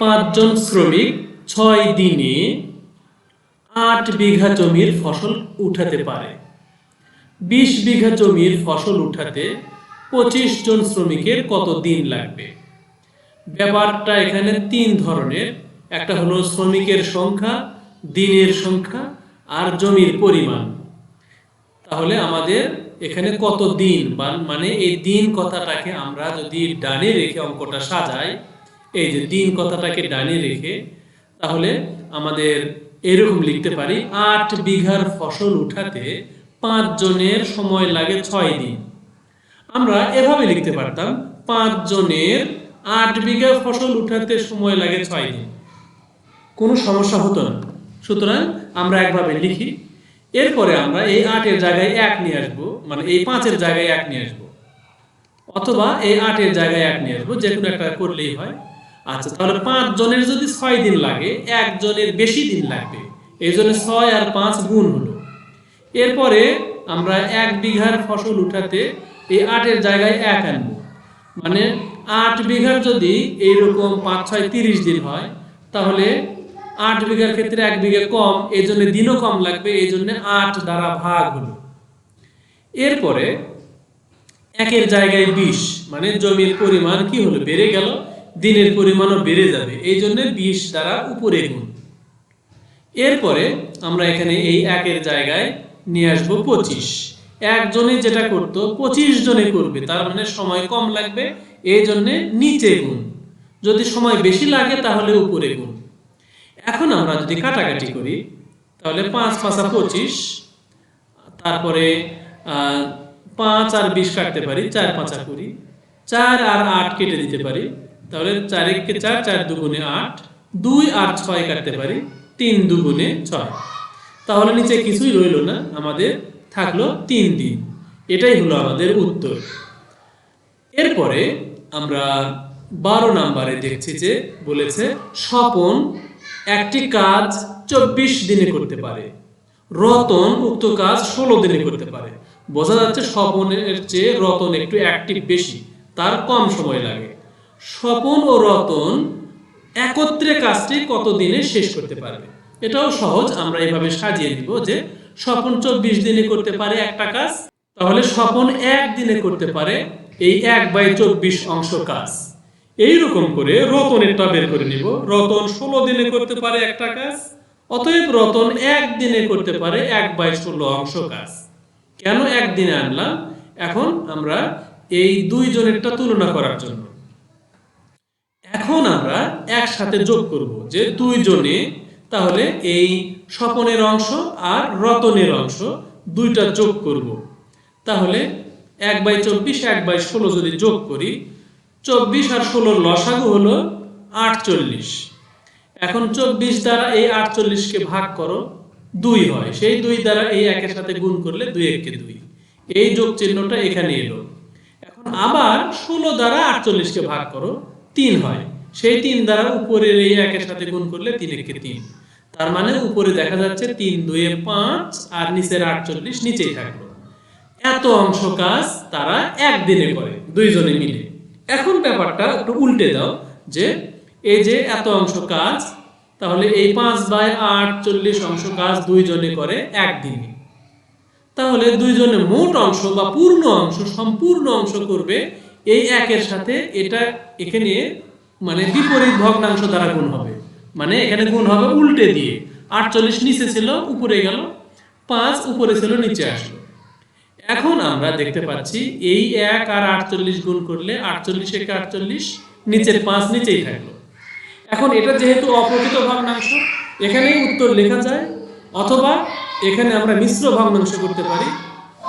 পাঁচজন শ্রমিক ছয় দিনে আট বিঘা জমির ফসল উঠাতে পারে। বিশ বিঘা জমির ফসল উঠাতে পঁচিশ জন শ্রমিকের কত দিন লাগবে? ব্যাপারটা এখানে তিন ধরনের। একটা হলো শ্রমিকের সংখ্যা, দিনের সংখ্যা আর জমির পরিমাণ। তাহলে আমাদের এখানে কত দিন? মানে এই দিন কথাটাকে আমরা যদি ডানে রেখে অঙ্কটা সাজাই এই যে দিন কথাটাকে ডানে রেখে তাহলে আমাদের এরকম লিখতে পারি, আট বিঘার ফসল উঠাতে পাঁচ জনের সময় লাগে ছয় দিন। আমরা এভাবে লিখতে পারতাম পাঁচ জনের আট বিঘা ফসল উঠাতে সময় লাগে ছয় দিন। কোনো সমস্যা হতো না। সুতরাং আমরা একভাবে লিখি, এরপরে আমরা এই আটের জায়গায় এক নিয়ে আসব মানে এই পাঁচের জায়গায় এক নিয়ে আসব। অথবা এই আটের জায়গায় এক নিয়ে আসব যে কোনো একটা করলেই হয়। আচ্ছা তাহলে পাঁচ জনের যদি ছয় দিন লাগে, একজনের বেশি দিন লাগবে। এই জন্য ছয় আর পাঁচ গুণ হলো। এরপরে আমরা এক বিঘার ফসল উঠাতে এই আটের জায়গায় এক আনব। মানে আট বিঘার যদি এইরকম পাঁচ, ছয়, তিরিশ দিন হয়, তাহলে আট বিঘার ক্ষেত্রে এক বিঘা কম, এই জন্য দিনও কম লাগবে, এই জন্য আট দ্বারা ভাগ হলো। এরপরে একের জায়গায় বিশ মানে জমির পরিমাণ কি হলো, বেড়ে গেল। দিনের পরিমাণও বেড়ে যাবে। এই জন্য বিশ দ্বারা উপরে গুণ। এরপরে আমরা এখানে এই একের জায়গায় নিয়ে আসব পঁচিশ। একজনে যেটা করতো, পঁচিশ জনে করবে। তার মানে সময় কম লাগবে, এই জন্যে নিচে গুণ। যদি সময় বেশি লাগে, তাহলে উপরে গুণ। এখন আমরা যদি কাটাকাটি করি, তাহলে পাঁচ পাঁচা পঁচিশ, তারপরে পাঁচ আর বিশ কাটতে পারি, চার পাঁচা করি। চার আর আট কেটে দিতে পারি। তাহলে চার একে চার চার দুগুণে আট, দুই আর ছয় কাটতে পারি তিন দুগুণে ছয়। তাহলে নিচে কিছুই রইল না, আমাদের থাকল তিন দিন এটাই হলো আমাদের উত্তর। এরপরে আমরা বারো নাম্বারে দেখছি যে বলেছে, স্বপন একটি কাজ চব্বিশ দিনে করতে পারে, রতন উক্ত কাজ ষোলো দিনে করতে পারে। বোঝা যাচ্ছে স্বপনের চেয়ে রতন একটু অ্যাক্টিভ বেশি, তার কম সময় লাগে। স্বপন ও রতন একত্রে কাজটি কত দিনে শেষ করতে পারবে? এটাও সহজ, আমরা এভাবে সাজিয়ে দিব যে স্বপন চব্বিশ দিনে করতে পারে একটা কাজ, তাহলে স্বপন এক দিনে করতে পারে এই এক বাই চব্বিশ অংশ কাজ। এইরকম করে রতন রতনেরটা বের করে নিব। রতন ষোলো দিনে করতে পারে একটা কাজ, অতএব রতন এক দিনে করতে পারে এক বাই ষোলো অংশ কাজ। কেন একদিনে আনলাম? এখন আমরা এই দুই জনেরটা তুলনা করার জন্য। এখন আমরা একসাথে যোগ করব যে দুই জনে তাহলে এই স্বপনের অংশ আর রতনের অংশ দুইটা যোগ করব। তাহলে এক বাই চব্বিশ, এক বাই ষোলো যদি যোগ করি, চব্বিশ আর ষোলোর লসাগু হলো আটচল্লিশ। এখন চব্বিশ দ্বারা এই আটচল্লিশকে ভাগ করো, দুই হয়। সেই দুই দ্বারা এই একের সাথে গুণ করলে দুই একে দুই। এই যোগ চিহ্নটা এখানে এলো। এখন আবার ষোলো দ্বারা আটচল্লিশকে ভাগ করো তিন হয়। সেই তিন দ্বারা উপরের এই একের সাথে গুণ করলে তিন একে তিন। তার মানে উপরে দেখা যাচ্ছে তিন দুয়ে পাঁচ আর নিচের আটচল্লিশ নিচেই থাকল। এত অংশ কাজ তারা একদিনে করে, দুইজনে মিলে। এখন ব্যাপারটা একটু উল্টে দাও যে এই যে এত অংশ কাজ, তাহলে এই পাঁচ বাই আট চল্লিশ অংশ কাজ দুইজনে করে একদিনে। তাহলে দুইজনে মোট অংশ বা পূর্ণ অংশ, সম্পূর্ণ অংশ করবে এই একের সাথে এটা এখানে মানে বিপরীত ভগ্নাংশ দ্বারা গুণ হবে। মানে এখানে গুণ হবে উল্টে দিয়ে। আটচল্লিশ নিচে ছিল, উপরে গেল। পাঁচ উপরে ছিল, নিচে আসলো। এখন আমরা দেখতে পাচ্ছি এই এক আর আটচল্লিশ গুণ করলে আটচল্লিশ একে আটচল্লিশ নিচের পাঁচ, নিচেই থাকল। এখন এটা যেহেতু অপ্রকৃত ভগ্নাংশ, এখানেই উত্তর লেখা যায়। অথবা এখানে আমরা মিশ্র ভগ্নাংশ করতে পারি।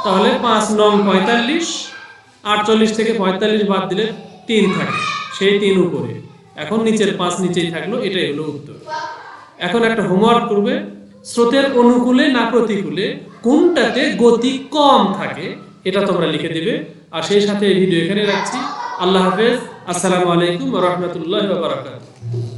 তাহলে পাঁচ নং পঁয়তাল্লিশ আটচল্লিশ থেকে পঁয়তাল্লিশ বাদ দিলে তিন থাকে, সেই তিন উপরে। এখন নিচের পাঁচ নিচেই থাকল, এটাই হলো উত্তর। এখন একটা হোমওয়ার্ক করবে, স্রোতের অনুকূলে না প্রতিকূলে, কোনটাতে গতি কম থাকে, এটা তোমরা লিখে দিবে। আর সেই সাথে এই ভিডিও এখানে রাখছি। আল্লাহ হাফেজ, আসসালামু আলাইকুম রহমতুল্লাহ বারাকাতুহু।